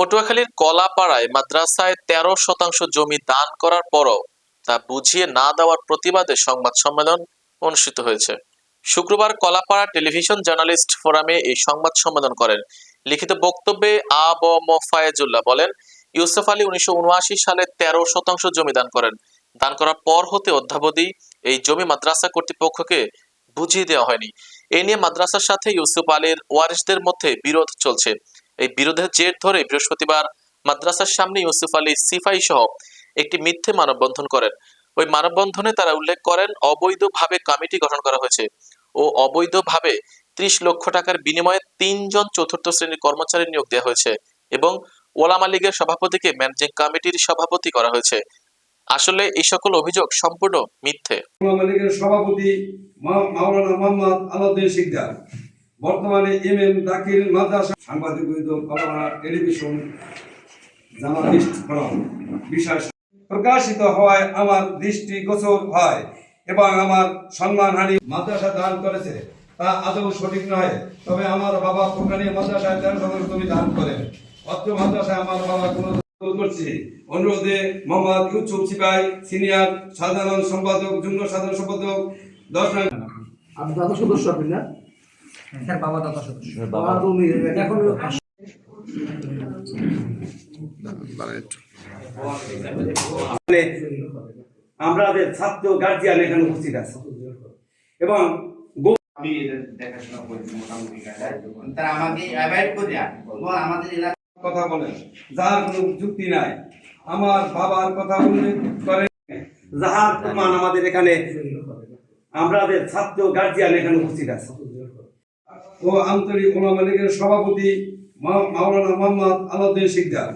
পটুয়াখালীর কলাপাড়ায় মাদ্রাসায় তেরো শতাংশ জমি দান করার পরও তা বুঝিয়ে না দেওয়ার প্রতিবাদে সংবাদ সম্মেলন অনুষ্ঠিত হয়েছে। শুক্রবার কলাপাড়া টেলিভিশন জার্নালিস্ট ফোরামে এই সংবাদ সম্মেলন করেন। লিখিত বক্তব্যে আ, ব, ম, ফায়েজুল্লাহ বলেন, ইউসুফ আলী উনিশশো উনআশি সালে তেরো শতাংশ জমি দান করেন। দান করার পর হতে অদ্যাবধি এই জমি মাদ্রাসা কর্তৃপক্ষকে বুঝিয়ে দেওয়া হয়নি। এ নিয়ে মাদ্রাসার সাথে ইউসুফ আলীর ওয়ারিসদের মধ্যে বিরোধ চলছে। এই বিরোধের জের ধরে বৃহস্পতিবার মাদ্রাসার সামনে ইউসুফ আলী সিফাই সহ একটি মিথ্যে মানববন্ধন করেন। ওই মানববন্ধনে তারা উল্লেখ করেন, অবৈধভাবে কমিটি গঠন করা হয়েছে ও অবৈধভাবে ত্রিশ লক্ষ টাকার বিনিময়ে তিনজন চতুর্থ শ্রেণির কর্মচারী নিয়োগ দেওয়া হয়েছে এবং ওলামা লীগের সভাপতিকে ম্যানেজিং কমিটির সভাপতি করা হয়েছে। আসলে এই সকল অভিযোগ সম্পূর্ণ মিথ্যে। আওয়ামী লীগের সভাপতি মাওলানা মোহাম্মদ আলাউদ্দিন শিকদার। বর্তমানে এম এম দাখিল মাদ্রাসা সাংবাদিক টেলিভিশন জার্নালিস্ট প্রকাশিত হওয়ায় আমার দৃষ্টি গোচর হয় এবং আমার সম্মানহানি মাদ্রাসা দান করেছে। তা আদৌ সঠিক নয়, তবে আমার বাবা ফুরকানি মাদ্রাসায় তেরো শতাংশ জমি দান করেন। অত্র মাদ্রাসায় আমার বাবা কোনো করছি। অনুরোধে মোহাম্মদ ইউসুফ সিপাই, সিনিয়র সাধারণ সম্পাদক, যুগ্ম সাধারণ সম্পাদক, দশ আপনি দাদা সদস্য আপনি না? স্যার বাবা দাদা সদস্য। বাবা তুমি এখন আমাদের ছাত্র গার্জিয়ান এখানে উপস্থিত আছে। এবং আমি দেখাশোনা করেছি মোটামুটি তারা আমাকে অ্যাভয়েড করে আমাদের এলাকা কথা বলেন যার কোনো যুক্তি নাই আমার বাবার কথা উল্লেখ করে যাহার প্রমাণ আমাদের এখানে। আমাদের ছাত্র গার্জিয়ান এখানে উপস্থিত আছে। ও আন্তরিক ওলামা লীগের সভাপতি মাওলানা মোহাম্মদ আলাউদ্দিন শিকদার।